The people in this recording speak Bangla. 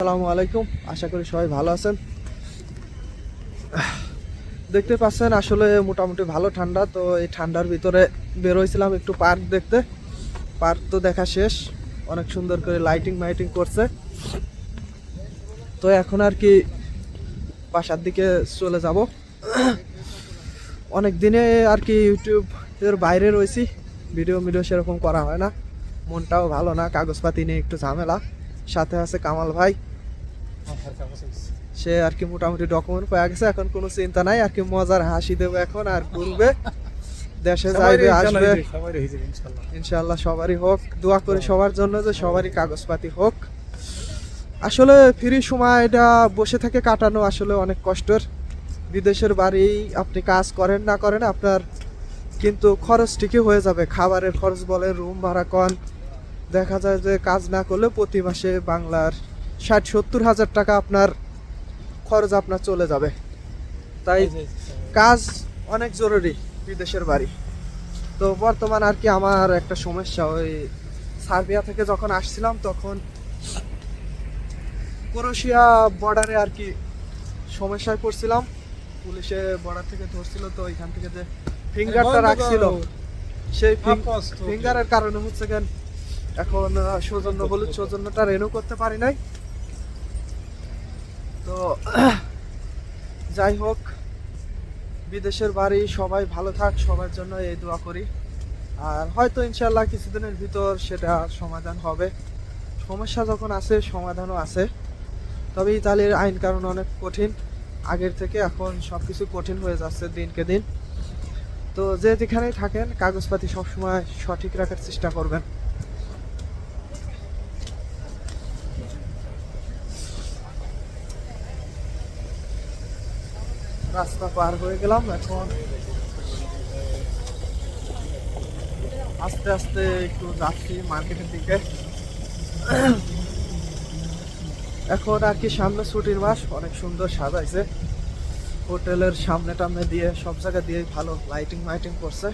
আসসালামু আলাইকুম। আশা করি সবাই ভালো আছেন। দেখতে পাচ্ছেন, আসলে মোটামুটি ভালো ঠান্ডা, তো এই ঠান্ডার ভিতরে বের হয়েছিলাম একটু পার্ক দেখতে। পার্ক তো দেখা শেষ, অনেক সুন্দর করে লাইটিং মাইটিং করছে। তো এখন আর কি বাসার দিকে চলে যাব। অনেক দিনে আর কি ইউটিউব এর বাইরে রয়েছি, ভিডিও ভিডিও সেরকম করা হয় না। মনটাও ভালো না, কাগজপাতি নিয়ে একটু ঝামেলা। সাথে আছে কামাল ভাই। সে আর কি মোটামুটি ডকুমেন্ট পেয়ে গেছে এখন কোনো চিন্তা নাই আর কি মজার হাসি দেবে এখন আর ঘুরবে দেশে যাইবে আসবে। ইনশাল্লাহ। সবারই হোক দোয়া করি সবার জন্য যে সবারই কাগজপাতি হোক। আসলে ফ্রি সময়টা বসে থেকে কাটানো আসলে অনেক কষ্টের। বিদেশের বাড়ি আপনি কাজ করেন না করেন আপনার কিন্তু খরচ ঠিকই হয়ে যাবে। খাবারের খরচ বলে রুম ভাড়া কন দেখা যায় যে কাজ না করলে প্রতি মাসে বাংলার ষাট সত্তর হাজার টাকা আপনার খরচ আপনার চলে যাবে। তাই কাজ অনেক জরুরি বিদেশের বাড়ি। তো বর্তমান আর কি আমার একটা সমস্যা ওই সার্বিয়া থেকে যখন আসছিলাম তখন ক্রোশিয়া বর্ডারে আর কি সমস্যায় পড়ছিলাম। পুলিশে বর্ডার থেকে ধরছিল তো ওইখান থেকে যে ফিঙ্গারটা রাখছিল সেই ফিঙ্গারের কারণে হচ্ছে কেন এখন সৌজন্য হলুদ সৌজন্যটা রেনু করতে পারি নাই। তো, যাই হোক, বিদেশের বাড়ি, সবাই ভালো থাক, সবার জন্য এই দোয়া করি। আর হয়তো ইনশাল্লাহ কিছুদিনের ভিতর সেটা সমাধান হবে। সমস্যা যখন আছে, সমাধানও আছে। তবে ইতালির আইন কারণ অনেক কঠিন। আগের থেকে এখন সব কিছু কঠিন হয়ে যাচ্ছে দিনকে দিন। তো যে যেখানেই থাকেন, কাগজপাতি সবসময় সঠিক রাখার চেষ্টা করবেন। রাস্তা পার হয়ে গেলাম, এখন আস্তে আস্তে একটু যাচ্ছি মার্কেটের দিকে। এখন আর কি সামনে ছুটির মাস, অনেক সুন্দর সাজাইছে। হোটেলের সামনে টামনে দিয়ে, সব জায়গা দিয়ে ভালো লাইটিং মাইটিং করছে।